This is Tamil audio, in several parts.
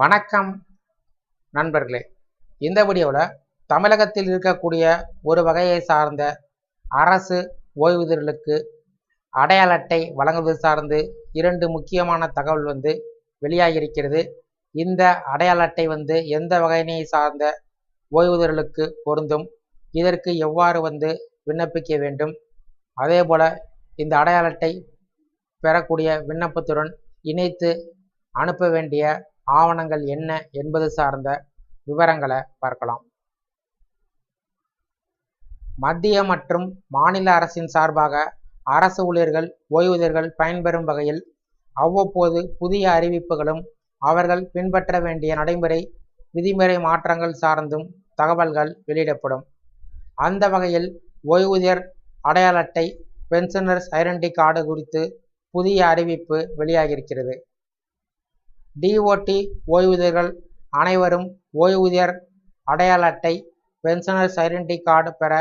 வணக்கம் நண்பர்களே. இந்த வீடியோவில் தமிழகத்தில் இருக்கக்கூடிய ஒரு வகையை சார்ந்த அரசு ஓய்வூதியர்களுக்கு அடையாள அட்டை வழங்குவது சார்ந்து இரண்டு முக்கியமான தகவல் வந்து வெளியாகியிருக்கிறது. இந்த அடையாள அட்டை வந்து எந்த வகையினை சார்ந்த ஓய்வூதியர்களுக்கு பொருந்தும்? இதற்கு எவ்வாறு வந்து விண்ணப்பிக்க வேண்டும்? அதே போல் இந்த அடையாள அட்டை பெறக்கூடிய விண்ணப்பத்துடன் இணைத்து அனுப்ப வேண்டிய ஆவணங்கள் என்ன என்பது சார்ந்த விவரங்களை பார்க்கலாம். மத்திய மற்றும் மாநில அரசின் சார்பாக அரசு ஊழியர்கள் ஓய்வூதியர்கள் பயன்பெறும் வகையில் அவ்வப்போது புதிய அறிவிப்புகளும் அவர்கள் பின்பற்ற வேண்டிய நடைமுறை விதிமுறை மாற்றங்கள் சார்ந்தும் தகவல்கள் வெளியிடப்படும். அந்த வகையில் ஓய்வூதியர் அடையாள அட்டை பென்ஷனர்ஸ் ஐடென்டி கார்டு குறித்து புதிய அறிவிப்பு வெளியாகியிருக்கிறது. டிஓடி ஓய்வூதியர்கள் அனைவரும் ஓய்வூதியர் அடையாள அட்டை பென்ஷனர்ஸ் ஐடென்டி கார்டு பெற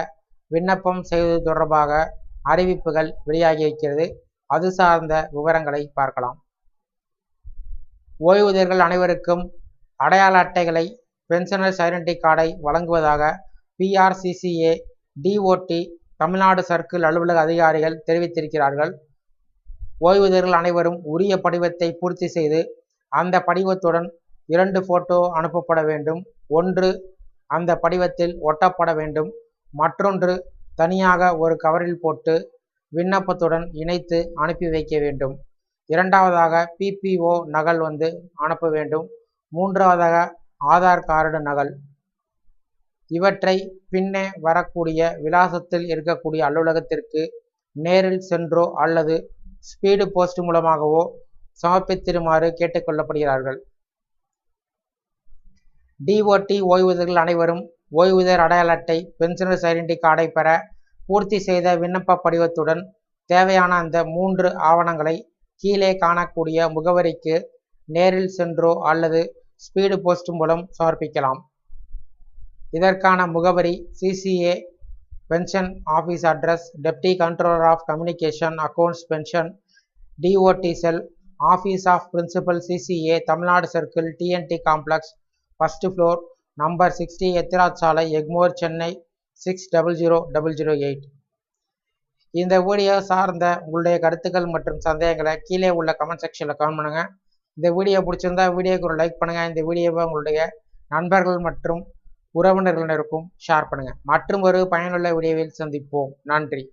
விண்ணப்பம் செய்வது தொடர்பாக அறிவிப்புகள் வெளியாகியிருக்கிறது அது சார்ந்த விவரங்களை பார்க்கலாம். ஓய்வூதியர்கள் அனைவருக்கும் அடையாள அட்டைகளை பென்ஷனர்ஸ் ஐடென்டி கார்டை வழங்குவதாக பிஆர்சிசிஏ டிஓடி தமிழ்நாடு சர்க்கிள் அலுவலக அதிகாரிகள் தெரிவித்திருக்கிறார்கள். ஓய்வூதியர்கள் அனைவரும் உரிய படிவத்தை பூர்த்தி செய்து அந்த படிவத்துடன் இரண்டு போட்டோ அனுப்பப்பட வேண்டும். ஒன்று அந்த படிவத்தில் ஒட்டப்பட வேண்டும். மற்றொன்று தனியாக ஒரு கவரில் போட்டு விண்ணப்பத்துடன் இணைத்து அனுப்பி வைக்க வேண்டும். இரண்டாவதாக பிபிஓ நகல் வந்து அனுப்ப வேண்டும். மூன்றாவதாக ஆதார் கார்டு நகல். இவற்றை பின்னே வரக்கூடிய விலாசத்தில் இருக்கக்கூடிய அலுவலகத்திற்கு நேரில் சென்றோ அல்லது ஸ்பீடு போஸ்ட் மூலமாகவோ சமர்ப்பித்திருமாறு கேட்டுக்கொள்ளப்படுகிறார்கள் டிஓடி ஓய்வூதியர்கள் அனைவரும் ஓய்வூதியர் அடையாள அட்டை பென்ஷனர்ஸ் ஐடென்டி கார்டை பெற பூர்த்தி செய்த விண்ணப்ப படிவத்துடன் தேவையான அந்த மூன்று ஆவணங்களை கீழே காணக்கூடிய முகவரிக்கு நேரில் சென்றோ அல்லது ஸ்பீடு போஸ்ட் மூலம் சமர்ப்பிக்கலாம். இதற்கான முகவரி CCA pension office address deputy controller of communication accounts pension DOT cell office of principal CCA Tamil Nadu circle TNT complex first floor number sixty Ethiraj சாலை Egmore Chennai six double zero double zero eight இந்த வீடியோ சார்ந்த உங்களுடைய கருத்துக்கள் மற்றும் சந்தேகங்களை கீழே உள்ள கமெண்ட் செக்ஷனில் கமெண்ட் பண்ணுங்கள் இந்த வீடியோ பிடிச்சிருந்தா வீடியோக்கு ஒரு லைக் பண்ணுங்கள் இந்த வீடியோவை உங்களுடைய நண்பர்கள் மற்றும் உறவினர்களினருக்கும் ஷேர் பண்ணுங்கள் மற்றும் ஒரு பயனுள்ள வீடியோவில் சந்திப்போம். நன்றி.